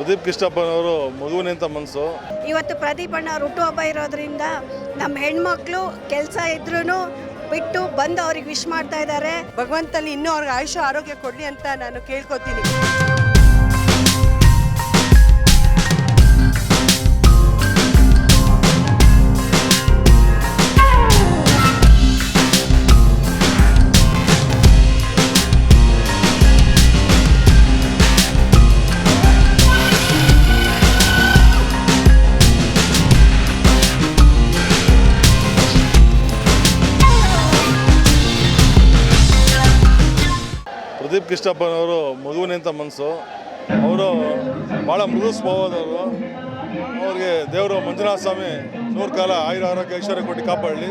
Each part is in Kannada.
ಪ್ರದೀಪ್ ಕೃಷ್ಣಪ್ಪನವರು ಮಗುವಿನಂತ ಮನಸ್ಸು. ಇವತ್ತು ಪ್ರದೀಪ್ ಅಣ್ಣ ಅವ್ರ ಹುಟ್ಟುಹಬ್ಬ ಇರೋದ್ರಿಂದ ನಮ್ಮ ಹೆಣ್ಮಕ್ಳು ಕೆಲಸ ಇದ್ರೂ ಬಿಟ್ಟು ಬಂದು ಅವ್ರಿಗೆ ವಿಶ್ ಮಾಡ್ತಾ ಇದ್ದಾರೆ. ಭಗವಂತನಲ್ಲಿ ಇನ್ನೂ ಅವ್ರಿಗೆ ಆಯುಷ ಆರೋಗ್ಯ ಕೊಡಲಿ ಅಂತ ನಾನು ಕೇಳ್ಕೊತೀನಿ. ಪ್ರದೀಪ್ ಕೃಷ್ಣಪ್ಪನವರು ಮಗುವಿನಂತ ಮನಸ್ಸು. ಅವರು ಭಾಳ ಮೃದು ಸ್ವಭಾವದವರು ಅವ್ರಿಗೆ ದೇವರು ಮಂಜುನಾಥ ಸ್ವಾಮಿ ನೂರು ಕಾಲ ಆಯುರ ಆರೋಗ್ಯ ಐಶ್ವರ್ಯ ಕೊಟ್ಟು ಕಾಪಾಡಲಿ.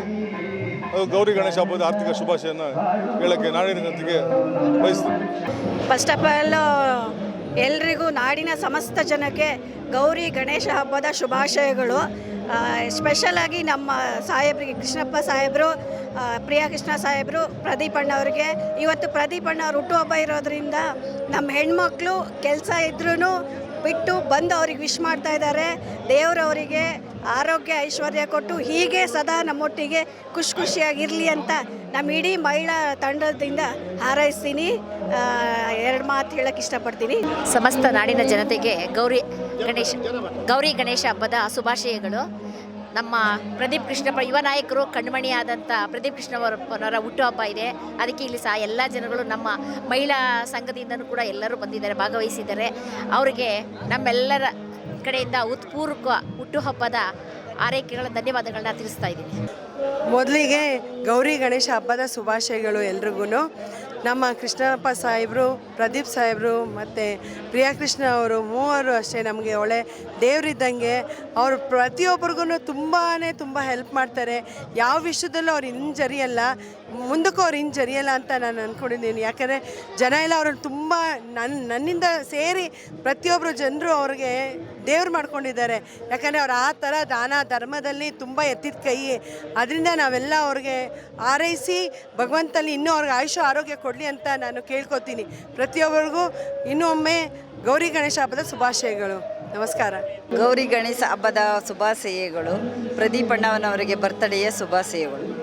ಅದು ಗೌರಿ ಗಣೇಶ ಹಬ್ಬದ ಆರ್ಥಿಕ ಶುಭಾಶಯನ ಹೇಳೋಕ್ಕೆ ನಾಡಿನ ಗಂತಿಗೆ ಬಯಸ್ತೀನಿ. ಫಸ್ಟ್ ಆಫ್ ಆಲ್ ಎಲ್ರಿಗೂ ನಾಡಿನ ಸಮಸ್ತ ಜನಕ್ಕೆ ಗೌರಿ ಗಣೇಶ ಹಬ್ಬದ ಶುಭಾಶಯಗಳು. ಸ್ಪೆಷಲ್ ಆಗಿ ನಮ್ಮ ಸಾಹೇಬ್ರಿಗೆ, ಕೃಷ್ಣಪ್ಪ ಸಾಹೇಬರು ಪ್ರಿಯಾ ಕೃಷ್ಣ ಸಾಹೇಬರು, ಪ್ರದೀಪ್ ಅಣ್ಣವ್ರಿಗೆ ಇವತ್ತು ಪ್ರದೀಪ್ ಅಣ್ಣ ಹುಟ್ಟುಹಬ್ಬ ಇರೋದ್ರಿಂದ ನಮ್ಮ ಹೆಣ್ಮಕ್ಳು ಕೆಲಸ ಇದ್ರೂ ಬಿಟ್ಟು ಬಂದು ಅವ್ರಿಗೆ ವಿಶ್ ಮಾಡ್ತಾ ಇದ್ದಾರೆ. ದೇವರವರಿಗೆ ಆರೋಗ್ಯ ಐಶ್ವರ್ಯ ಕೊಟ್ಟು ಹೀಗೆ ಸದಾ ನಮ್ಮೊಟ್ಟಿಗೆ ಖುಷಿ ಖುಷಿಯಾಗಿರಲಿ ಅಂತ ನಮ್ಮ ಇಡೀ ಮಹಿಳಾ ತಂಡದಿಂದ ಹಾರೈಸ್ತೀನಿ. ಎರಡು ಮಾತು ಹೇಳಕ್ಕೆ ಇಷ್ಟಪಡ್ತೀನಿ. ಸಮಸ್ತ ನಾಡಿನ ಜನತೆಗೆ ಗೌರಿ ಗಣೇಶ ಗೌರಿ ಗಣೇಶ ಹಬ್ಬದ ಶುಭಾಶಯಗಳು. ನಮ್ಮ ಪ್ರದೀಪ್ ಕೃಷ್ಣಪ್ಪ ಯುವ ನಾಯಕರು ಕಣ್ಮಣಿಯಾದಂಥ ಪ್ರದೀಪ್ ಕೃಷ್ಣವರಪ್ಪನವರ ಹುಟ್ಟುಹಬ್ಬ ಇದೆ. ಅದಕ್ಕೆ ಇಲ್ಲಿ ಸಹ ಎಲ್ಲ ಜನಗಳು ನಮ್ಮ ಮಹಿಳಾ ಸಂಘದಿಂದನೂ ಕೂಡ ಎಲ್ಲರೂ ಬಂದಿದ್ದಾರೆ, ಭಾಗವಹಿಸಿದ್ದಾರೆ. ಅವರಿಗೆ ನಮ್ಮೆಲ್ಲರ ಕಡೆಯಿಂದ ಉತ್ಪೂರ್ವಕ ಹುಟ್ಟುಹಬ್ಬದ ಆರೈಕೆಗಳ ಧನ್ಯವಾದಗಳನ್ನ ತಿಳಿಸ್ತಾ ಇದ್ದೀನಿ. ಮೊದಲಿಗೆ ಗೌರಿ ಗಣೇಶ ಹಬ್ಬದ ಶುಭಾಶಯಗಳು ಎಲ್ರಿಗೂ ನಮ್ಮ ಕೃಷ್ಣಪ್ಪ ಸಾಹೇಬರು, ಪ್ರದೀಪ್ ಸಾಹೇಬರು ಮತ್ತು ಪ್ರಿಯಾಕೃಷ್ಣ ಅವರು ಮೂವರು ಅಷ್ಟೇ ನಮಗೆ ಒಳ್ಳೆ ದೇವರಿದ್ದಂಗೆ ಅವರು ಪ್ರತಿಯೊಬ್ಬರಿಗೂ ತುಂಬಾ ತುಂಬ ಹೆಲ್ಪ್ ಮಾಡ್ತಾರೆ. ಯಾವ ವಿಷಯದಲ್ಲೂ ಅವ್ರು ಹಿಂಜರಿಯಲ್ಲ. ಮುಂದಕ್ಕೂ ಅವ್ರು ಹಿಂಜರಿಯಲ್ಲ ಅಂತ ನಾನು ಅಂದ್ಕೊಂಡಿದ್ದೀನಿ ಯಾಕಂದರೆ ಜನ ಎಲ್ಲ ಅವ್ರನ್ನ ತುಂಬ ನನ್ನ ನನ್ನಿಂದ ಸೇರಿ ಪ್ರತಿಯೊಬ್ಬರು ಜನರು ಅವ್ರಿಗೆ ದೇವ್ರು ಮಾಡ್ಕೊಂಡಿದ್ದಾರೆ. ಯಾಕಂದರೆ ಅವ್ರು ಆ ಥರ ದಾನ ಧರ್ಮದಲ್ಲಿ ತುಂಬ ಎತ್ತಿದ ಕೈ. ಅದರಿಂದ ನಾವೆಲ್ಲ ಅವ್ರಿಗೆ ಆರೈಸಿ ಭಗವಂತನಲ್ಲಿ ಇನ್ನೂ ಅವ್ರಿಗೆ ಆಯುಷ ಆರೋಗ್ಯ ಕೊಡಲಿ ಅಂತ ನಾನು ಕೇಳ್ಕೊತೀನಿ. ಪ್ರತಿಯೊಬ್ಬರಿಗೂ ಇನ್ನೊಮ್ಮೆ ಗೌರಿ ಗಣೇಶ ಹಬ್ಬದ ಶುಭಾಶಯಗಳು. ನಮಸ್ಕಾರ. ಗೌರಿ ಗಣೇಶ ಹಬ್ಬದ ಶುಭಾಶಯಗಳು. ಪ್ರದೀಪ್ ಅಣ್ಣವನವರಿಗೆ ಬರ್ತಡೆಯ ಶುಭಾಶಯಗಳು.